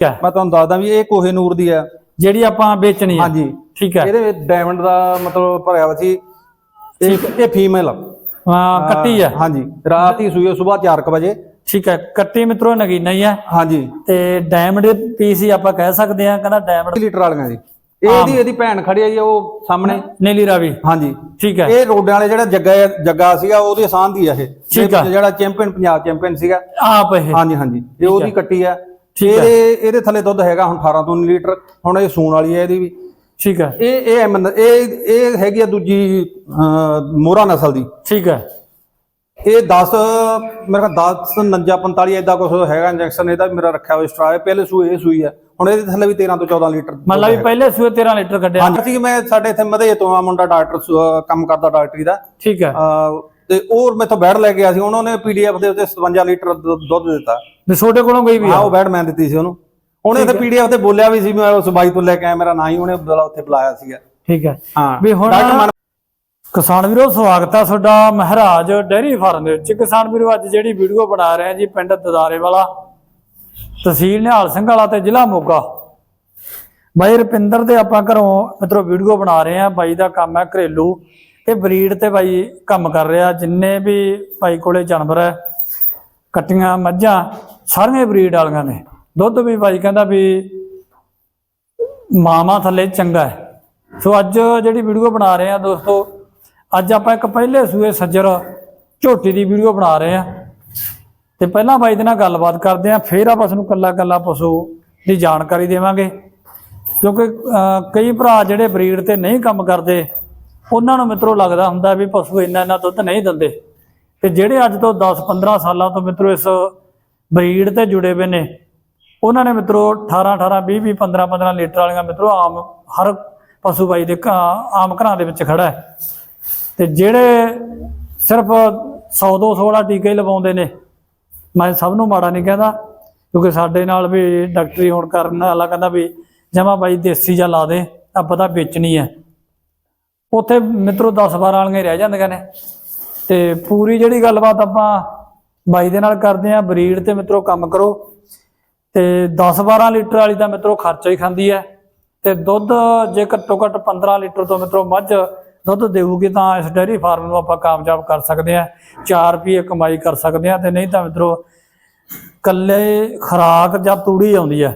ਠੀਕ ਹੈ। ਮੈਂ ਤੁਹਾਨੂੰ ਦੱਸਦਾ ਵੀ ਇਹ ਕੋਹੇ ਨੂਰ ਦੀ ਹੈ। ਜਿਹੜੀ ਆਪਾਂ ਵੇਚਣੀ ਹੈ। ਹਾਂਜੀ। ਠੀਕ ਹੈ। ਇਹਦੇ ਵਿੱਚ ਡਾਇਮੰਡ ਦਾ ਮਤਲਬ ਭਰਿਆ ਵਾ ਸੀ। ਇਹ ਫੀਮੇਲ ਹਾਂ। ਕੱਟੀ ਹੈ। ਹਾਂਜੀ। ਰਾਤ ਹੀ ਸੂਈ ਸਵੇਰ 4:00 ਵਜੇ। ਠੀਕ ਹੈ। ਕੱਟੀ ਮਿੱਤਰੋ ਨਗੀਨਾ ਹੀ ਹੈ। ਹਾਂਜੀ। ਤੇ ਡਾਇਮੰਡ ਪੀਸ ਹੀ ਆਪਾਂ ਕਹਿ ਸਕਦੇ ਆ ਕਹਿੰਦਾ ਡਾਇਮੰਡ ਲੀਟਰ ਵਾਲੀਆਂ ਜੀ। ਇਹ ਇਹਦੀ ਇਹਦੀ ਭੈਣ ਖੜੀ ਆ ਜੀ ਉਹ ਸਾਹਮਣੇ। ਨੀਲੀ ਰਾਵੀ। ਹਾਂਜੀ। ਠੀਕ ਹੈ। ਇਹ ਰੋਡਾਂ ਵਾਲੇ ਜਿਹੜਾ ਜੱਗਾ ਜੱਗਾ ਸੀਗਾ ਉਹਦੇ ਆਸਾਨ ਦੀ ਆ ਇਹ। ਜਿਹੜਾ ਚੈਂਪੀਅਨ ਪੰਜਾਬ ਚੈਂਪੀਅਨ ਸੀਗਾ। ਆਪ ਇਹ। ਹਾਂਜੀ ਹਾਂਜੀ। ਇਹ ਉਹਦੀ ਕੱਟੀ ਆ। ਇਹਦੇ ਇਹਦੇ ਥੱਲੇ ਦੁੱਧ ਹੈਗਾ ਹੁਣ 18 ਤੋਂ 19 ਲੀਟਰ ਹੁਣ ਇਹ ਸੂਣ ਵਾਲੀ ਹੈ ਇਹਦੀ ਵੀ। ਠੀਕ ਹੈ। ਇਹ ਇਹ ਐਮ ਇਹ ਇਹ ਹੈਗੀ ਆ ਦੂਜੀ ਮੋਹਰਾ ਨਸਲ ਦੀ। ਠੀਕ ਹੈ। ਇਹ 10 ਮੇਰਾ ਖਿਆਲ 10 49 45 ਇਦਾਂ ਕੁਝ ਹੈਗਾ ਇੰਜੈਕਸ਼ਨ ਇਹਦਾ ਵੀ ਮੇਰਾ ਰੱਖਿਆ ਹੋਇਆ ਸਟਰਾ ਹੈ। ਪਹਿਲੇ ਸੂਏ ਇਹ ਸੂਈ ਹੈ। ਹੁਣ ਇਹਦੇ ਥੱਲੇ ਵੀ 13 ਤੋਂ 14 ਲੀਟਰ ਮਤਲਬ ਵੀ ਪਹਿਲੇ ਸੂਏ 13 ਲੀਟਰ ਕੱਢਿਆ। ਹਾਂਜੀ ਸੀ ਮੈਂ ਸਾਡੇ ਇੱਥੇ ਮਧੇ ਤੋਂ ਆ ਮੁੰਡਾ ਡਾਕਟਰ ਕੰਮ ਕਰਦਾ ਡਾਕਟਰੀ ਦਾ। ਠੀਕ ਹੈ। ਤੇ ਉਹ ਮੈਥੋਂ ਬੈਡ ਲੈ ਕੇ ਗਿਆ ਸੀ। ਉਹਨਾਂ ਨੇ ਪੀਡੀਐਫ ਦੇ ਉੱਤੇ 57 ਲੀਟਰ ਦੁੱਧ ਦਿੱਤਾ। ਵੀ ਛੋਟੇ ਕੋਲੋਂ ਗਈ ਵੀ ਆ। ਉਹ ਬੈਡ ਮੈਂ ਦਿੱਤੀ ਸੀ ਉਹਨੂੰ। ਉਹਨੇ ਉੱਥੇ ਪੀਡੀਐਫ ਤੇ ਬੋਲਿਆ ਵੀ ਸੀ ਮੈਂ ਉਸ ਬਾਈ ਤੋਂ ਲੈ ਕੇ ਆਇਆ ਮੇਰਾ ਨਾਂ ਹੀ ਉਹਨੇ ਉੱਥੇ ਬੁਲਾਇਆ ਸੀਗਾ। ਠੀਕ ਹੈ। ਹਾਂ। ਵੀ ਹੁਣ ਕਿਸਾਨ ਵੀਰੋ ਸਵਾਗਤ ਹੈ ਤੁਹਾਡਾ ਮਹਾਰਾਜ ਡੈਰੀ ਫਾਰਮ ਦੇ ਵਿੱਚ। ਕਿਸਾਨ ਵੀਰੋ ਅੱਜ ਜਿਹੜੀ ਵੀਡੀਓ ਬਣਾ ਰਹੇ ਆ ਜੀ ਪਿੰਡ ਦਦਾਰੇ ਵਾਲਾ ਤਹਿਸੀਲ ਨਿਹਾਲ ਸਿੰਘ ਵਾਲਾ ਤੇ ਜ਼ਿਲ੍ਹਾ ਮੋਗਾ। ਬਾਈ ਰੁਪਿੰਦਰ ਦੇ ਆਪਾਂ ਘਰੋਂ ਮਿੱਤਰੋ ਵੀਡੀਓ ਬਣਾ ਰਹੇ ਆ ਬਾਈ ਦਾ ਕੰਮ ਹੈ ਘਰੇਲੂ। ਤੇ ਬਰੀਡ ਤੇ ਬਾਈ ਕੰਮ ਕਰ ਰਿਹਾ ਜਿੰਨੇ ਵੀ ਬਾਈ ਕੋਲੇ ਜਾਨਵਰ ਹੈ ਕੱਟੀਆਂ ਮੱਝਾਂ ਸਾਰੀਆਂ ਬਰੀਡ ਵਾਲੀਆਂ ਨੇ। ਦੁੱਧ ਵੀ ਬਾਈ ਕਹਿੰਦਾ ਵੀ ਮਾਮਾ ਥੱਲੇ ਚੰਗਾ ਹੈ। ਸੋ ਅੱਜ ਜਿਹੜੀ ਵੀਡੀਓ ਬਣਾ ਰਹੇ ਆ ਦੋਸਤੋ, ਅੱਜ ਆਪਾਂ ਇੱਕ ਪਹਿਲੇ ਸੂਏ ਸੱਜਰ ਝੋਟੀ ਦੀ ਵੀਡੀਓ ਬਣਾ ਰਹੇ ਆ ਤੇ ਪਹਿਲਾਂ ਬਾਈ ਦੇ ਨਾਲ ਗੱਲਬਾਤ ਕਰਦੇ ਆ ਫਿਰ ਆਪਾਂ ਤੁਹਾਨੂੰ ਕੱਲਾ ਕੱਲਾ ਪਸ਼ੂ ਦੀ ਜਾਣਕਾਰੀ ਦੇਵਾਂਗੇ। ਕਿਉਂਕਿ ਕਈ ਭਰਾ ਜਿਹੜੇ ਬਰੀਡ ਤੇ ਨਹੀਂ ਕੰਮ ਕਰਦੇ, ਉਹਨਾਂ ਨੂੰ ਮਿੱਤਰੋ ਲੱਗਦਾ ਹੁੰਦਾ ਵੀ ਪਸ਼ੂ ਇੰਨਾ ਇੰਨਾ ਦੁੱਧ ਨਹੀਂ ਦਿੰਦੇ। ਤੇ ਜਿਹੜੇ ਅੱਜ ਤੋਂ 10 15 ਸਾਲਾਂ ਤੋਂ ਮਿੱਤਰੋ ਇਸ ਬਰੀਡ ਤੇ ਜੁੜੇ ਹੋਏ ਨੇ। ਉਹਨਾਂ ਨੇ ਮਿੱਤਰੋ 18 18 20 20 15 15 ਲੀਟਰ ਵਾਲੀਆਂ ਮਿੱਤਰੋ ਆਮ ਹਰ ਪਸ਼ੂ ਬਾਈ ਦੇ ਆਮ ਘਰਾਂ ਦੇ ਵਿੱਚ ਖੜਾ ਹੈ। ਤੇ ਜਿਹੜੇ ਸਿਰਫ 100 200 ਵਾਲਾ ਟੀਕਾ ਹੀ ਲਵਾਉਂਦੇ ਨੇ, ਮੈਂ ਸਭ ਨੂੰ ਮਾੜਾ ਨਹੀਂ ਕਹਿੰਦਾ, ਕਿਉਂਕਿ ਸਾਡੇ ਨਾਲ ਵੀ ਡਾਕਟਰੀ ਹੋਣ ਕਾਰਨ ਅਗਲਾ ਕਹਿੰਦਾ ਵੀ ਜਮਾ ਬਾਈ ਦੇਸੀ ਜਾਂ ਲਾ ਦੇ ਤਾਂ ਪਤਾ ਵੇਚਣੀ ਹੈ। ਉੱਥੇ ਮਿੱਤਰੋ 10 12 ਵਾਲੀਆਂ ਰਹਿ ਜਾਂਦੀਆਂ ਨੇ। ਤੇ ਪੂਰੀ ਜਿਹੜੀ ਗੱਲਬਾਤ ਆਪਾਂ ਬਾਈ ਦੇ ਨਾਲ ਕਰਦੇ ਆ ਬਰੀਡ ਤੇ ਮਿੱਤਰੋ ਕੰਮ ਕਰੋ। ਤੇ 10 12 ਲੀਟਰ ਵਾਲੀ ਤਾਂ ਮਿੱਤਰੋ ਖਰਚਾ ਹੀ ਖਾਂਦੀ ਹੈ। ਤੇ ਦੁੱਧ ਜੇ ਘੱਟੋ ਘੱਟ 15 ਲੀਟਰ ਤੋਂ ਮਿੱਤਰੋ ਮੱਝ ਦੁੱਧ ਦੇਊਗੀ ਤਾਂ ਇਸ ਡੇਅਰੀ ਫਾਰਮ ਨੂੰ ਆਪਾਂ ਕਾਮਯਾਬ ਕਰ ਸਕਦੇ ਆ 4 ਰੁਪਏ ਕਮਾਈ ਕਰ ਸਕਦੇ ਆ ਤੇ ਨਹੀਂ ਤਾਂ ਮਿੱਤਰੋ ਕੱਲੇ ਖਰਾਕ ਜਾਂ ਤੂੜੀ ਆਉਂਦੀ ਹੈ।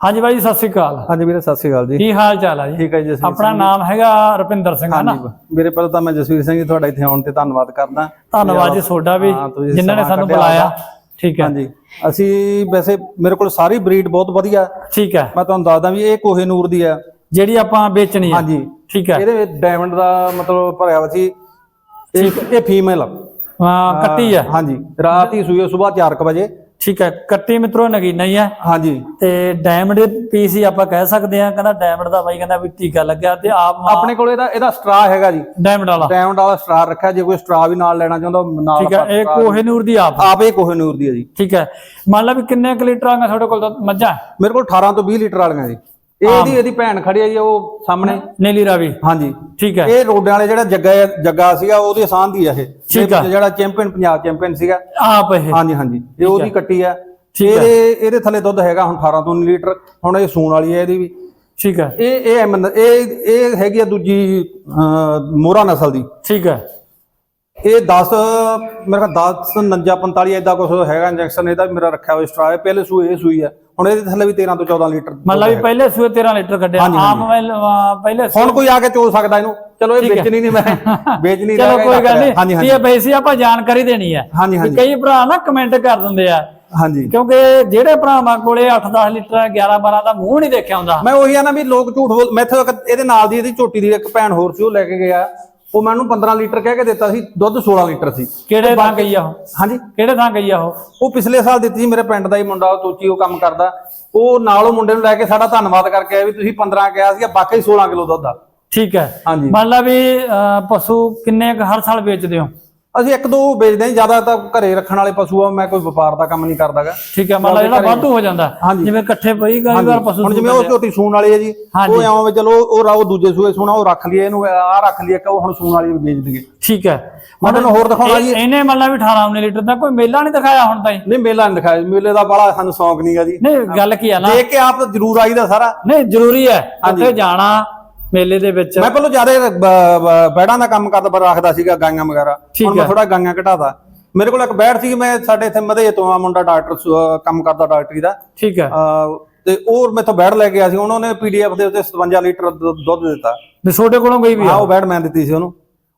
ਹਾਂਜੀ ਬਾਈ ਸਤਿ ਸ਼੍ਰੀ ਅਕਾਲ। ਹਾਂਜੀ ਵੀਰੇ ਸਤਿ ਸ਼੍ਰੀ ਅਕਾਲ ਜੀ। ਕੀ ਹਾਲ ਚਾਲ ਹੈ ਜੀ? ਠੀਕ ਹੈ ਜੀ ਆਪਣਾ ਨਾਮ ਹੈਗਾ ਰੁਪਿੰਦਰ ਸਿੰਘ ਹੈ ਨਾ? ਵੀਰੇ ਪਹਿਲਾਂ ਤਾਂ ਮੈਂ ਜਸਵੀਰ ਸਿੰਘ ਜੀ ਤੁਹਾਡਾ ਇੱਥੇ ਆਉਣ ਤੇ ਧੰਨਵਾਦ ਕਰਦਾ। ਧੰਨਵਾਦ ਜੀ ਤੁਹਾਡਾ ਵੀ ਹਾਂ, ਜਿਨ੍ਹਾਂ ਨੇ ਸਾਨੂੰ ਬੁਲਾਇਆ। ਠੀਕ ਹੈ। ਹਾਂਜੀ ਅਸੀਂ ਵੈਸੇ ਮੇਰੇ ਕੋਲ ਸਾਰੀ ਬਰੀਡ ਬਹੁਤ ਵਧੀਆ। ਠੀਕ ਹੈ। ਮੈਂ ਤੁਹਾਨੂੰ ਦੱਸਦਾ ਵੀ ਇਹ ਕੋਹੇ ਨੂਰ ਦੀ ਆ ਜਿਹੜੀ ਆਪਾਂ ਵੇਚਣੀ ਹੈ। ਹਾਂਜੀ। ਠੀਕ ਹੈ। ਇਹਦੇ ਵਿੱਚ ਡਾਇਮੰਡ ਦਾ ਮਤਲਬ ਭਰਿਆ ਹੋਇਆ ਸੀ। ਇਹ ਇਹ ਫੀਮੇਲ ਹਾਂ ਕੱਟੀ ਹੈ। ਹਾਂਜੀ। ਰਾਤ ਹੀ ਸੂਈ ਸਵੇਰ 4:00 ਵਜੇ। ਠੀਕ ਹੈ ਕੱਟੀ ਮਿੱਤਰੋ ਨਗੀਨਾ ਹੀ ਹੈ। ਹਾਂਜੀ। ਤੇ ਡਾਇਮੰਡ ਪੀਸ ਹੀ ਆਪਾਂ ਕਹਿ ਸਕਦੇ ਆ ਕਹਿੰਦਾ ਡਾਇਮੰਡ ਦਾ ਬਾਈ ਕਹਿੰਦਾ ਵੀ ਟੀਕਾ ਲੱਗਿਆ ਤੇ ਆਪ ਆਪਣੇ ਕੋਲ ਇਹਦਾ ਇਹਦਾ ਸਟਰਾ ਹੈਗਾ ਜੀ। ਡਾਇਮੰਡ ਵਾਲਾ। ਡਾਇਮੰਡ ਵਾਲਾ ਸਟਰਾ ਰੱਖਿਆ ਜੇ ਕੋਈ ਸਟਰਾ ਵੀ ਨਾਲ ਲੈਣਾ ਚਾਹੁੰਦਾ ਨਾਲ ਠੀਕ ਹੈ ਇਹ ਕੋਹੇ ਨੂਰ ਦੀ ਆਪ। ਆਪ ਇਹ ਕੋਹੇ ਨੂਰ ਦੀ ਹੈ ਜੀ। ਠੀਕ ਹੈ। ਮੰਨ ਲਾ ਵੀ ਕਿੰਨੇ ਕੁ ਲੀਟਰ ਆਂਗਾ ਤੁਹਾਡੇ ਕੋਲ ਮੱਝਾਂ? ਮੇਰੇ ਕੋਲ 18 ਤੋਂ 20 ਲੀਟਰ ਵਾਲੀਆਂ ਜੀ। ਇਹਦੀ ਇਹਦੀ ਭੈਣ ਖੜੀ ਆ ਜੀ ਉਹ ਸਾਹਮਣੇ। ਨੀਲੀ ਰਾਵੀ। ਹਾਂਜੀ। ਠੀਕ ਹੈ। ਇਹ ਰੋਡਾਂ ਵਾਲੇ ਜਿਹੜਾ ਜੱਗਾ ਹੈ- ਜੱਗਾ ਸੀਗਾ ਉਹਦੇ ਆਸਾਨ ਦੀ ਆ ਇਹ। ਠੀਕ ਆ। ਜਿਹੜਾ ਚੈਂਪੀਅਨ ਪੰਜਾਬ ਚੈਂਪੀਅਨ ਸੀਗਾ। ਆਪ ਇਹ। ਹਾਂਜੀ ਹਾਂਜੀ। ਇਹ ਉਹਦੀ ਕੱਟੀ ਆ। ਠੀਕ ਆ। ਇਹਦੇ ਇਹਦੇ ਥੱਲੇ ਦੁੱਧ ਹੈਗਾ ਹੁਣ 18 ਤੋਂ 19 ਲੀਟਰ। ਹੁਣ ਇਹ ਸੂਣ ਵਾਲੀ ਹੈ ਇਹਦੀ ਵੀ। ਠੀਕ ਹੈ। ਇਹ ਇਹ ਐਮ ਇਹ ਇਹ ਹੈਗੀ ਆ ਦੂਜੀ ਅਹ, ਮੋਹਰਾ ਨਸਲ ਦੀ। ਠੀਕ ਹੈ। ਇਹ 10 ਮੇਰਾ ਖਿਆਲ 10 49 45 ਇਦਾਂ ਕੁਝ ਹੈਗਾ ਇੰਜੈਕਸ਼ਨ ਇਹਦਾ ਵੀ ਮੇਰਾ ਰੱਖਿਆ ਹੋਇਆ ਸਟਰਾ ਹੈ ਪਹਿਲੇ ਸੂਏ ਇਹ ਸੂਈ ਹੈ ਹੁਣ ਇਹਦੇ ਥੱਲੇ ਵੀ 13 ਤੋਂ 14 ਲੀਟਰ ਮੰਨ ਲਾ ਵੀ ਪਹਿਲੇ ਸੂਏ 13 ਲੀਟਰ ਕੱਢਿਆ ਅਹ ਪਹਿਲੇ ਸੂਏ- ਹੁਣ ਕੋਈ ਆ ਕੇ ਚੋ ਸਕਦਾ ਇਹਨੂੰ? ਚਲੋ ਇਹ ਵੇਚਣੀ ਨਹੀਂ ਮੈਂ ਵੇਚ ਨਹੀਂ ਚਲੋ ਕੋਈ ਗੱਲ ਹਾਂਜੀ ਨਹੀਂ। ਹਾਂਜੀ ਇਹ ਬੇਸੀ ਆਪਾਂ ਜਾਣਕਾਰੀ ਦੇਣੀ ਹੈ। ਹਾਂਜੀ ਵੀ ਹਾਂਜੀ। ਕਈ ਭਰਾ ਨਾ ਕਮੈਂਟ ਕਰ ਦਿੰਦੇ ਆ। ਹਾਂਜੀ। ਕਿਉਂਕਿ ਜਿਹੜੇ ਭਰਾਵਾਂ ਕੋਲੇ 8-10 ਲੀਟਰ 11 12 ਦਾ ਮੂੰਹ ਨਹੀਂ ਦੇਖਿਆ ਹੁੰਦਾ। ਮੈਂ ਉਹੀ ਆ ਨਾ ਵੀ ਲੋਕ ਝੂਠ ਬੋਲ ਮੈਂ ਇੱਥੇ ਇੱਕ ਇਹਦੇ ਨਾਲ ਦੀ ਇਹਦੀ ਝੋਟੀ ਦੀ ਇੱਕ ਭੈਣ ਹੋਰ ਸੀ ਉਹ ਲੈ ਕੇ ਗਿਆ। ਉਹ ਮੈਨੂੰ 15 ਲੀਟਰ ਕਹਿ ਕੇ ਦਿੱਤਾ ਸੀ ਦੁੱਧ 16 ਲੀਟਰ ਸੀ। ਕਿਹੜੇ ਥਾਂ ਗਈ ਆ ਉਹ? ਹਾਂਜੀ। ਕਿਹੜੇ ਥਾਂ ਗਈ ਆ ਉਹ? ਉਹ ਪਿਛਲੇ ਸਾਲ ਦਿੱਤੀ ਸੀ ਮੇਰੇ ਪਿੰਡ ਦਾ ਹੀ ਮੁੰਡਾ ਉਹ ਤੋਚੀ ਉਹ ਕੰਮ ਕਰਦਾ। ਉਹ ਨਾਲ ਉਹ ਮੁੰਡੇ ਨੂੰ ਲੈ ਕੇ ਸਾਡਾ ਧੰਨਵਾਦ ਕਰਕੇ ਆਇਆ ਵੀ ਤੁਸੀਂ 15 ਕਿਹਾ ਸੀ ਬਾਕੀ 16 ਕਿਲੋ ਦੁੱਧ ਆ। ਠੀਕ ਹੈ। ਹਾਂਜੀ। ਮੰਨ ਲਾ ਵੀ ਪਸ਼ੂ ਕਿੰਨੇ ਹਰ ਸਾਲ ਵੇਚਦੇ ਹੋ? ਅਸੀਂ ਇੱਕ ਦੋ ਵੇਚਦੇ ਹਾਂ ਜ਼ਿਆਦਾ ਤਾਂ ਘਰੇ ਰੱਖਣ ਵਾਲੇ ਪਸ਼ੂ ਆ ਮੈਂ ਕੋਈ ਵਪਾਰ ਦਾ ਕੰਮ ਨਹੀਂ ਕਰਦਾਗਾ ਠੀਕ ਹੈ ਮੰਨ ਲਾ ਜਿਹੜਾ ਵਾਧੂ ਹੋ ਜਾਂਦਾ ਹਾਂਜੀ। ਜਿਵੇਂ ਇਕੱਠੇ ਪਈ ਕਈ ਵਾਰ ਪਸ਼ੂ ਹੁਣ ਜਿਵੇਂ ਉਹ ਝੋਟੀ ਸੂਣ ਵਾਲੀ ਹੈ ਜੀ ਹਾਂਜੀ। ਉਹ ਐਵੇਂ ਵੀ ਚਲੋ ਉਹ ਰਾਓ ਦੂਜੇ ਸੂਏ ਸੂਣਾ ਉਹ ਰੱਖ ਲਈਏ ਇਹਨੂੰ ਆਹ ਰੱਖ ਲਈਏ ਕਿ ਉਹ ਹੁਣ ਸੂਣ ਵਾਲੀ ਵੇਚ ਦਈਏ। ਠੀਕ ਹੈ। ਮੈਂ ਤੁਹਾਨੂੰ ਹੋਰ ਦਿਖਾਉਣਾ ਜੀ। ਇਹ- ਇਹਨੇ ਮਤਲਬ ਵੀ 18 19 ਲੀਟਰ ਦਾ ਕੋਈ ਮੇਲਾ ਨਹੀਂ ਦਿਖਾਇਆ ਹੁਣ ਤਾਈਂ? ਨਹੀਂ ਮੇਲਾ ਨਹੀਂ ਦਿਖਾਇਆ ਮੇਲੇ ਦਾ ਬੜਾ ਸਾਨੂੰ ਸ਼ੌਂਕ ਨਹੀਂਗਾ ਜੀ। ਨਹੀਂ ਗੱਲ ਕੀ ਆ ਨਾ? ਦੇਖ ਕੇ ਆਪ ਜ਼ਰੂਰ ਆਈਦਾ ਸਾਰਾ। ਨਹੀਂ ਜ਼ਰੂਰੀ ਹੈ। ਉੱਥੇ ਜਾਣਾ ਮੇਲੇ ਦੇ ਵਿੱਚ। ਮੈਂ ਪਹਿਲਾਂ ਜ਼ਿਆਦਾ ਬੈੜਾਂ ਦਾ ਕੰਮ ਕਰਦਾ ਪਰ ਰੱਖਦਾ ਸੀਗਾ ਗਾਈਆਂ ਵਗੈਰਾ। ਹੁਣ ਮੈਂ। ਥੋੜਾ ਗਾਈਆਂ ਘਟਾਤਾ। ਮੇਰੇ ਕੋਲ ਇੱਕ ਬੈੜ ਸੀ ਮੈਂ ਸਾਡੇ ਇੱਥੇ ਮਧੇ ਤੋਂ ਆ ਮੁੰਡਾ ਡਾਕਟਰ ਕੰਮ ਕਰਦਾ ਡਾਕਟਰੀ ਦਾ। ਠੀਕ ਹੈ। ਤੇ ਉਹ ਮੈਥੋਂ ਬੈੜ ਲੈ ਕੇ ਗਿਆ ਸੀ। ਉਹਨਾਂ ਨੇ ਪੀਡੀਐਫ ਦੇ ਉੱਤੇ 57 ਲੀਟਰ ਦੁੱਧ ਦਿੱਤਾ। ਵੀ ਛੋਟੇ ਕੋਲੋਂ ਗਈ ਵੀ ਆ? ਉਹ ਬੈੜ ਮੈਂ ਦਿੱਤੀ ਸੀ ਉਹਨੂੰ।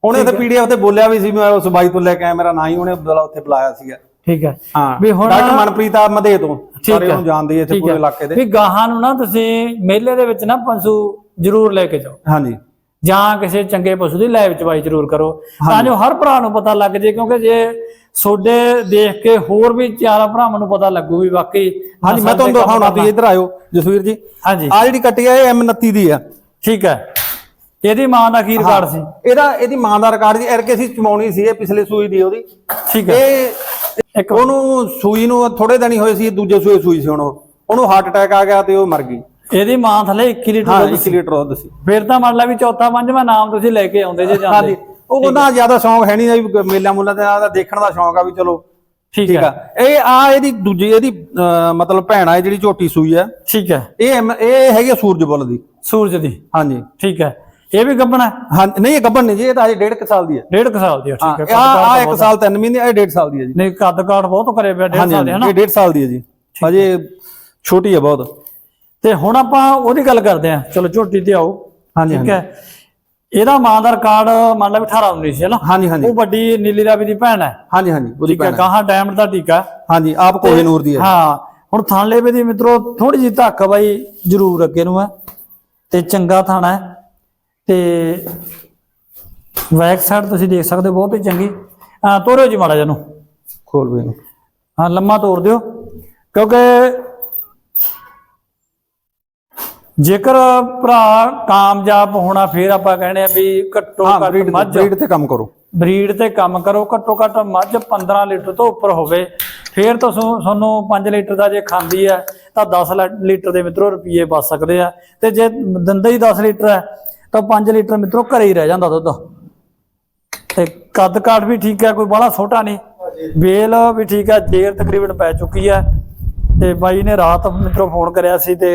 ਉਹਨੇ ਇੱਥੇ ਪੀਡੀਐਫ ਤੇ ਬੋਲਿਆ ਵੀ ਸੀ ਮੈਂ ਉਸ ਬਾਈ ਤੋਂ ਲੈ ਕੇ ਆਇਆ ਮੇਰਾ ਨਾਂ ਹੀ ਉਹਨੇ ਉੱਥੇ ਬੁਲਾਇਆ ਸੀਗਾ। ਠੀਕ ਹੈ। ਹਾਂ ਵੀ ਹੁਣ- ਡਾਕਟਰ ਮਨਪ੍ਰੀਤ ਆ ਮਧੇ ਤੋਂ ਸਾਰੇ। ਉਹਨੂੰ ਜਾਣਦੇ ਇੱਥੇ ਪੂਰੇ ਇਲਾਕੇ ਦੇ। ਵੀ ਗਾਹਾਂ ਨੂੰ ਨਾ ਤੁਸੀਂ ਮੇਲੇ ਦੇ ਵਿੱਚ ਨਾ ਪਸ਼ੂ ਜ਼ਰੂਰ ਲੈ ਕੇ ਜਾਓ। ਹਾਂਜੀ। ਜਾਂ ਕਿਸੇ ਚੰਗੇ ਪਸ਼ੂ ਦੀ ਲਾਈਵ ਚਵਾਈ ਜ਼ਰੂਰ ਕਰੋ। ਤਾਂ ਜੋ ਹਰ ਭਰਾ ਨੂੰ ਪਤਾ ਲੱਗ ਜੇ ਕਿਉਂਕਿ ਜੇ ਸੋਡੇ ਦੇਖ ਕੇ ਹੋਰ ਵੀ ਚਾਰਾਂ ਭਰਾਵਾਂ ਨੂੰ ਪਤਾ ਲੱਗੂ ਵੀ ਵਾਕਈ ਹਾਂਜੀ ਮੈਂ ਤੁਹਾਨੂੰ ਦਿਖਾਉਣਾ ਕਰਨਾ। ਇੱਧਰ ਆਇਓ ਜਸਵੀਰ ਜੀ। ਹਾਂਜੀ। ਆ ਜਿਹੜੀ ਕੱਟੀ ਆ ਇਹ M29 ਦੀ ਆ। ਠੀਕ ਹੈ। ਇਹਦੀ ਮਾਂ ਦਾ ਕੀ ਰਿਕਾਰਡ ਸੀ? ਇਹਦਾ ਇਹਦੀ ਮਾਂ ਦਾ ਰਿਕਾਰਡ ਜੀ ਐਰਕੇ ਸੀ ਚਮਾਉਣੀ ਸੀ ਇਹ ਪਿਛਲੇ ਸੂਈ ਦੀ ਉਹਦੀ। ਠੀਕ ਹੈ। ਇਹ ਇੱਕ ਉਹਨੂੰ ਸੂਈ ਨੂੰ ਥੋੜੇ ਦਿਨ ਹੀ ਹੋਏ ਸੀ ਦੂਜੇ ਸੂਏ ਸੂਈ ਸੀ ਹੁਣ ਉਹ। ਉਹਨੂੰ ਹਾਰਟ ਅਟੈਕ ਆ ਗਿਆ ਤੇ ਉਹ ਮਰ ਗਈ। ਇਹਦੀ ਮਾਂ ਥਲੇ 21 ਲੀਟਰ ਹਾਂ ਦੁੱਧ 1 ਲੀਟਰ ਦੁੱਧ ਸੀ। ਫਿਰ ਤਾਂ ਮੰਨ ਲਾ ਵੀ ਚੌਥਾ ਪੰਜਵਾਂ ਨਾਮ ਤੁਸੀਂ ਲੈ ਕੇ ਆਉਂਦੇ ਜੇ ਜਾਂਦੇ। ਉਹ ਉਹਨਾਂ ਜ਼ਿਆਦਾ ਸ਼ੌਂਕ ਹੈ ਨਹੀਂ ਵੀ ਮੇਲਾ ਮੁੱਲਾ ਤੇ ਆਦਾ ਦੇਖਣ ਦਾ ਸ਼ੌਂਕ ਆ ਵੀ ਚਲੋ ਠੀਕ ਹੈ। ਆ। ਇਹ ਆ ਇਹਦੀ ਦੂਜੀ ਇਹਦੀ ਮਤਲਬ ਭੈਣ ਆ ਜਿਹੜੀ ਝੋਟੀ ਸੂਈ ਆ ਠੀਕ ਹੈ। ਇਹ ਇਹ ਹੈਗੀ ਆ ਸੂਰਜਬੁੱਲ ਦੀ। ਸੂਰਜ ਦੀ। ਹਾਂਜੀ। ਠੀਕ ਹੈ। ਇਹ ਵੀ ਗੱਬਣਾ ਹਾਂ? ਨਹੀਂ ਇਹ ਗੱਭਣ ਨਹੀਂ ਜੀ ਇਹ ਤਾਂ ਅਜੇ ਡੇਢ ਕੁ ਸਾਲ ਦੀ ਹੈ। ਡੇਢ ਕੁ ਸਾਲ ਦੀ ਹੈ ਹਾਂ ਠੀਕ ਹੈ ਆ ਆ ਤਾਂ ਇੱਕ ਬਹੁਤ- ਸਾਲ ਤਿੰਨ ਮਹੀਨੇ ਇਹ ਡੇਢ ਸਾਲ ਦੀ ਹੈ ਜੀ। ਨਹੀਂ ਕੱਦ ਕਾਠ ਬਹੁਤ ਕਰੇ ਪਿਆ ਡੇਢ ਸਾਲ ਦੇ ਹਨਾ ਇਹ ਡੇਢ ਸਾਲ ਦੀ ਹੈ ਜੀ। ਅਜੇ ਛੋਟੀ ਹੈ ਬਹੁਤ। ਤੇ ਹੁਣ ਆਪਾਂ ਉਹਦੀ ਗੱਲ ਕਰਦੇ ਹਾਂ। ਚਲੋ ਝੋਟੀ ਤੇ ਆਓ। ਹਾਂਜੀ ਠੀਕ ਹੈ। ਇਹਦਾ ਮਾਂ ਦਾ ਰਿਕਾਰਡ ਮੰਨ ਲਾ ਵੀ 18 19 ਸੀ ਹਨਾ ਹਾਂਜੀ ਹਾਂਜੀ। ਉਹ ਵੱਡੀ ਨੀਲੀ ਰਾਵੀ ਦੀ ਭੈਣ ਹੈ। ਹਾਂਜੀ ਹਾਂਜੀ ਉਹਦੀ ਠੀਕ ਹੈ ਭੈਣ ਹੈ। ਗਾਹਾਂ ਡਾਇਮੰਡ ਦਾ ਟੀਕਾ। ਹਾਂਜੀ ਆਪ ਕੋਹੇ ਨੂਰ ਦੀ ਹੈ। ਹਾਂ ਹੁਣ ਥਾਲੇ ਵੇ ਦੀ ਮਿੱਤਰੋ ਥੋੜੀ ਜਿਹੀ ਧੱਕ ਬਾਈ ਜ਼ਰੂਰ ਅੱਗੇ ਨੂੰ ਹੈ। ਤੇ ਚੰਗਾ ਥਾਣਾ ਹੈ। ਤੇ ਬੈਕ ਸਾਈਡ ਤੁਸੀਂ ਦੇਖ ਸਕਦੇ ਹੋ ਬਹੁਤ ਹੀ ਚੰਗੀ। ਆ ਤੋਰਿਓ ਜੀ ਮਾੜਾ ਜਨੂੰ ਖੋਲ ਵੀ ਇਹਨੂੰ। ਹਾਂ ਲੰਮਾ ਤੋੜ ਦਿਓ। ਕਿਉਂਕਿ ਜੇਕਰ ਭਰਾ ਕਾਮਯਾਬ ਹੋਣਾ ਫਿਰ ਆਪਾਂ ਕਹਿੰਦੇ ਆ ਵੀ ਘੱਟੋ ਘੱਟ ਮੱਝ। ਬਰੀਡ ਤੇ ਕੰਮ ਕਰੋ। ਬਰੀਡ ਤੇ ਕੰਮ ਕਰੋ ਘੱਟੋ ਘੱਟ ਮੱਝ 15 ਲੀਟਰ ਤੋਂ ਉੱਪਰ ਹੋਵੇ। ਫਿਰ ਸੋ- ਤੁਹਾਨੂੰ 5 ਲੀਟਰ ਦਾ ਜੇ ਖਾਂਦੀ ਹੈ ਤਾਂ 10 ਲ- ਲੀਟਰ ਦੇ ਮਿੱਤਰੋ ਰੁਪਏ ਬਚ ਸਕਦੇ ਆ। ਤੇ ਜੇ ਦਿੰਦਾ ਹੀ 10 ਲੀਟਰ ਹੈ ਤਾਂ 5 ਲੀਟਰ ਮਿੱਤਰੋ ਘਰੇ ਹੀ ਰਹਿ ਜਾਂਦਾ ਦੁੱਧ। ਤੇ ਕੱਦ ਕਾਠ ਵੀ ਠੀਕ ਹੈ ਕੋਈ ਬੜਾ ਛੋਟਾ ਨਹੀਂ। ਵੇਲ ਵੀ ਠੀਕ ਹੈ ਜੇਰ ਤਕਰੀਬਨ ਪੈ ਚੁੱਕੀ ਹੈ। ਤੇ ਬਾਈ ਨੇ ਰਾਤ ਮਿੱਤਰੋ ਫੋਨ ਕਰਿਆ ਸੀ ਤੇ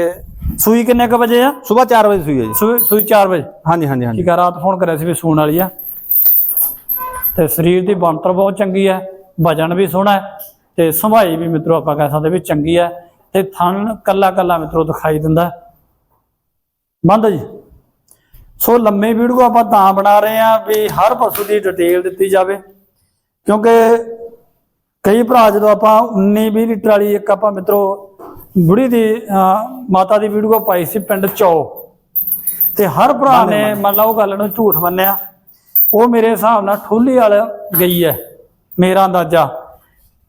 ਸੂਈ ਕਿੰਨੇ ਕ ਵਜੇ ਆ? ਸਵੇਰ 4 ਵਜੇ ਸੂਈ ਹੈ ਜੀ। ਸੂਈ ਸੂਈ 4 ਵਜੇ। ਹਾਂਜੀ ਹਾਂਜੀ ਹਾਂਜੀ। ਠੀਕ ਆ ਰਾਤ ਫੋਨ ਕਰਿਆ ਸੀ ਵੀ ਸੂਣ ਵਾਲੀ ਆ। ਤੇ ਸਰੀਰ ਦੀ ਬਣਤਰ ਬਹੁਤ ਚੰਗੀ ਹੈ ਵਜਨ ਵੀ ਸੋਹਣਾ ਹੈ ਤੇ ਸੰਭਾਈ ਵੀ ਮਿੱਤਰੋ ਆਪਾਂ ਕਹਿ ਸਕਦੇ ਵੀ ਚੰਗੀ ਹੈ। ਤੇ ਥਣ ਕੱਲਾ ਕੱਲਾ ਮਿੱਤਰੋ ਦਿਖਾਈ ਦਿੰਦਾ। ਹੈ। ਬੰਦ ਜੀ। ਸੋ ਲੰਮੇ ਵੀਡੀਓ ਆਪਾਂ ਤਾਂ ਬਣਾ ਰਹੇ ਆ ਵੀ ਹਰ ਪਸ਼ੂ ਦੀ ਡਿਟੇਲ ਦਿੱਤੀ ਜਾਵੇ। ਕਿਉਂਕਿ ਕਈ ਭਰਾ ਜਦੋਂ ਆਪਾਂ 19 20 ਲੀਟਰ ਵਾਲੀ ਇੱਕ ਆਪਾਂ ਮਿੱਤਰੋ ਬੁੜੀ ਦੀ ਮਾਤਾ ਦੀ ਵੀਡੀਓ ਪਾਈ ਸੀ ਪਿੰਡ ਚੌ। ਤੇ ਹਰ ਭਰਾ ਨੇ ਮੰਨ ਲਾ ਉਹ ਗੱਲ ਨੂੰ ਝੂਠ ਮੰਨਿਆ। ਉਹ ਮੇਰੇ ਹਿਸਾਬ ਨਾਲ ਠੋਲੀ ਵਾਲ ਗਈ ਹੈ ਮੇਰਾ ਅੰਦਾਜ਼ਾ।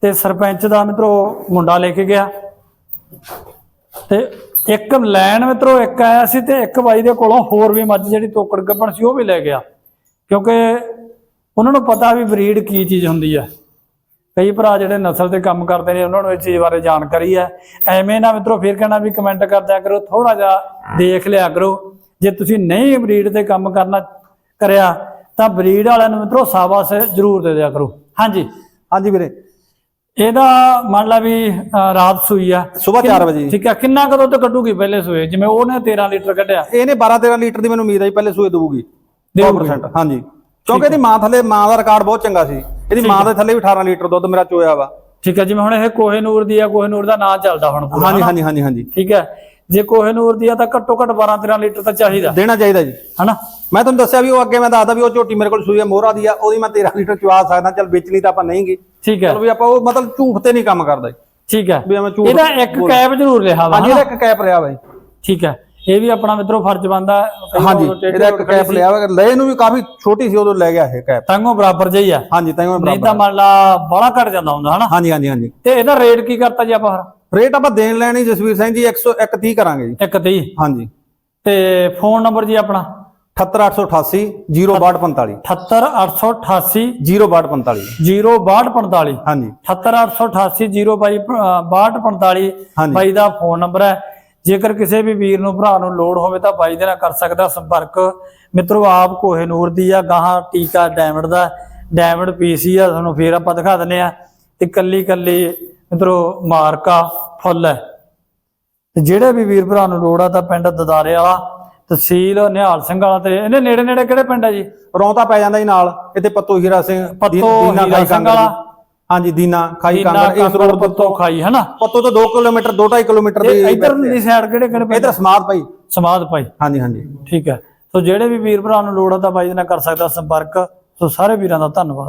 ਤੇ ਸਰਪੰਚ ਦਾ ਮਿੱਤਰੋ ਮੁੰਡਾ ਲੈ ਕੇ ਗਿਆ। ਤੇ ਇੱਕ ਲੈਣ ਮਿੱਤਰੋ, ਇੱਕ ਆਇਆ ਸੀ ਤੇ ਇੱਕ ਬਾਈ ਦੇ ਕੋਲੋਂ ਹੋਰ ਵੀ ਮੱਝ ਜਿਹੜੀ ਤੋਕੜ ਗੱਭਣ ਸੀ, ਉਹ ਵੀ ਲੈ ਗਿਆ। ਕਿਉਂਕਿ ਉਹਨਾਂ ਨੂੰ ਪਤਾ ਵੀ ਬਰੀਡ ਕੀ ਚੀਜ਼ ਹੁੰਦੀ ਹੈ ਕਈ ਭਰਾ ਜਿਹੜੇ ਨਸਲ ਤੇ ਕੰਮ ਕਰਦੇ ਨੇ, ਉਹਨਾਂ ਨੂੰ ਇਸ ਚੀਜ਼ ਬਾਰੇ ਜਾਣਕਾਰੀ ਹੈ ਐਵੇਂ ਨਾ ਮਿੱਤਰੋ, ਫਿਰ ਕਹਿਣਾ ਵੀ ਕਮੈਂਟ ਕਰਦਿਆ ਕਰੋ ਥੋੜਾ ਜਿਹਾ ਦੇਖ ਲਿਆ ਕਰੋ। ਜੇ ਤੁਸੀਂ ਨਹੀਂ ਬਰੀਡ ਤੇ ਕੰਮ ਕਰਨਾ, ਕਰਿਆ, ਤਾਂ ਬਰੀਡ ਵਾਲਿਆਂ ਨੂੰ ਮਿੱਤਰੋ ਸਾਬਾਸ ਜ਼ਰੂਰ ਦੇ ਦਿਆ ਕਰੋ। ਹਾਂਜੀ। ਹਾਂਜੀ ਵੀਰੇ। ਇਹਦਾ ਮੰਨ ਲਾ ਵੀ ਰਾਤ ਸੂਈ ਆ। ਸਵੇਰ 4 ਵਜੇ। ਠੀਕ ਆ ਕਿੰਨਾ ਕਦੋਂ ਤੋਂ ਕੱਢੂਗੀ ਪਹਿਲੇ ਸੂਏ? ਜਿਵੇਂ ਉਹਨੇ 13 ਲੀਟਰ ਕੱਢਿਆ। ਇਹਨੇ 12 13 ਲੀਟਰ ਦੀ ਮੈਨੂੰ ਉਮੀਦ ਹੈ ਜੀ ਪਹਿਲੇ ਸੂਏ ਦੇਊਗੀ। ਦੇਊਗੀ। 100% ਹਾਂਜੀ। ਕਿਉਂਕਿ ਇਹਦੀ ਮਾਂ ਥੱਲੇ ਮਾਂ ਦਾ ਰਿਕਾਰਡ ਬਹੁਤ ਚੰਗਾ ਸੀ। ਇਹਦੀ ਮਾਂ ਦੇ ਥੱਲੇ ਵੀ 18 ਲੀਟਰ ਦੁੱਧ ਮੇਰਾ ਚੋਇਆ ਵਾ। ਠੀਕ ਆ ਜਿਵੇਂ ਹੁਣ ਇਹ ਕੋਹੇਨੂਰ ਦੀ ਆ ਕੋਹੇਨੂਰ ਦਾ ਨਾਂ ਚੱਲਦਾ ਹੁਣ ਪੂਰਾ ਹਾਂਜੀ? ਹਾਂਜੀ ਹਾਂਜੀ ਹਾਂਜੀ। ਠੀਕ ਹੈ ਜੇ ਕੋਹੇਨੂਰ ਦੀ ਆ ਤਾਂ ਘੱਟੋ ਘੱਟ 12 13 ਲੀਟਰ ਤਾਂ ਚਾਹੀਦਾ। ਦੇਣਾ ਚਾਹੀਦਾ ਜੀ। ਹਨਾ? ਮੈਂ ਤੁਹਾਨੂੰ ਦੱਸਿਆ ਵੀ ਉਹ ਅੱਗੇ ਮੈਂ ਦੱਸਦਾ ਵੀ ਉਹ ਝੋਟੀ ਮੇਰੇ ਕੋਲ ਸੂਈ ਹੈ ਮੋਹਰਾ ਦੀ ਆ ਉਹਦੀ ਮੈਂ 13 ਲੀਟਰ ਚਵਾ ਸਕਦਾ ਚੱਲ ਵੇਚਣੀ ਤਾਂ ਆਪਾਂ ਨਹੀਂ ਗੀ ਠੀਕ ਹੈ। ਚਲ ਵੀ ਆਪਾਂ ਉਹ ਮਤਲਬ ਝੂਠ ਤੇ ਨਹੀਂ ਕੰਮ ਕਰਦਾ। ਠੀਕ ਹੈ। ਵੀ ਐਵੇਂ ਝੂਠ ਇਹਦਾ ਇੱਕ ਕੈਪ ਜ਼ਰੂਰ ਰਿਹਾ ਵਾ ਹਾਂਜੀ? ਇਹਦਾ ਇੱਕ ਕੈਪ ਰਿਹਾ ਜੀ। ਠੀਕ ਹੈ। ਇਹ ਵੀ ਆਪਣਾ ਮਿੱਤਰੋ ਫਰਜ਼ ਬੰਦਾ ਹਾਂਜੀ ਇਹਦਾ ਇੱਕ ਕੈਪ ਲਿਆ ਵਾ ਲੈ ਨੂੰ ਵੀ ਕਾਫੀ ਛੋਟੀ ਸੀ ਉਦੋਂ ਲੈ ਗਿਆ ਇਹ ਕੈਪ। ਤੰਗੋ ਬਰਾਬਰ ਹੀ ਆ। ਹਾਂਜੀ ਤਾਂ ਮੈਂ ਨਹੀਂ ਬਰਾਬਰ ਤਾਂ ਮੰਨ ਲਾ ਬੜਾ ਘਟ ਜਾਂਦਾ ਹੁੰਦਾ ਹਨਾ? ਹਾਂਜੀ ਹਾਂਜੀ ਹਾਂਜੀ। ਤੇ ਇਹਦਾ ਰੇਟ ਕੀ ਕਰਤਾ ਜੀ ਆਪਾਂ ਰੇਟ ਆਪਾਂ ਦੇਣ ਲੈਣੀ ਜਸਵੀਰ ਸਿੰਘ ਜੀ 101 30 ਕਰਾਂਗੇ ਜੀ। ਫਿਰ ਇੱਕ ਤੇ ਹੀ। ਹਾਂਜੀ। ਤੇ ਫੋਨ ਨੰਬਰ ਜੀ ਆਪਣਾ? 78888 06245 78888 06245 06245 ਹਾਂਜੀ। 78888 ਹਾਂਜੀ। ਬਾਈ ਦਾ ਫੋਨ ਨੰਬਰ ਹੈ। ਜੇਕਰ ਕਿਸੇ ਵੀ ਵੀਰ ਨੂੰ ਭਰਾ ਨੂੰ ਲੋੜ ਹੋਵੇ ਤਾਂ ਬਾਈ ਦੇ ਨਾਲ ਕਰ ਸਕਦਾ ਸੰਪਰਕ। ਮਿੱਤਰੋ ਆਪ ਕੋਹੇਨੂਰ ਦੀ ਆ ਗਾਹਾਂ ਟੀਕਾ ਡਾਇਮੰਡ ਦਾ ਡਾਇਮੰਡ ਪੀਸੀ ਆ ਤੁਹਾਨੂੰ ਫੇਰ ਆਪਾਂ ਦਿਖਾ ਦਿੰਨੇ ਆ ਤੇ ਕੱਲੀ ਕੱਲੀ ਮਿੱਤਰੋ ਮਾਰਕਾ ਫੁੱਲ ਹੈ। ਤੇ ਜਿਹੜੇ ਵੀ ਵੀਰ ਭਰਾ ਨੂੰ ਲੋੜ ਆ ਤਾਂ ਪਿੰਡ ਦਦਾਰੇ ਵਾਲਾ ਤਹਿਸੀਲ ਨਿਹਾਲ ਸਿੰਘ ਵਾਲਾ ਤੇ ਇਹਨੇ ਨੇੜੇ ਨੇੜੇ ਕਿਹੜੇ ਪਿੰਡ ਆ ਜੀ? ਰੌਂਤਾ ਪੈ ਜਾਂਦਾ ਜੀ ਨਾਲ ਇੱਥੇ ਪੱਤੋ ਹੀਰਾ ਸਿੰਘ ਪੱਤੋ ਹੀਰਾ ਖਾਈ ਸਿੰਘ ਵਾਲਾ। ਹਾਂਜੀ ਦੀਨਾ ਖਾਈ ਕਾਂਗੜ ਇਸ ਰੋਡ ਪੱਤੋ ਖਾਈ ਹਨਾ ਪੱਤੋ ਤੋਂ 2 ਕਿਲੋਮੀਟਰ 2.5 ਕਿਲੋਮੀਟਰ ਦੀ ਇਧਰ ਦੀ ਸਾਈਡ ਕਿਹੜੇ ਕਿਹੜੇ ਪਿੰਡ ਇਧਰ ਸਮਾਦ ਭਾਈ। ਸਮਾਦ ਭਾਈ। ਹਾਂਜੀ ਹਾਂਜੀ। ਠੀਕ ਹੈ। ਸੋ ਜਿਹੜੇ ਵੀ ਵੀਰ ਭਰਾ ਨੂੰ ਲੋੜ ਆ ਤਾਂ ਬਾਈ ਦੇ ਨਾਲ ਕਰ ਸਕਦਾ ਸੰਪਰਕ। ਸੋ ਸਾਰੇ ਵੀਰਾਂ ਦਾ ਧੰਨਵਾਦ।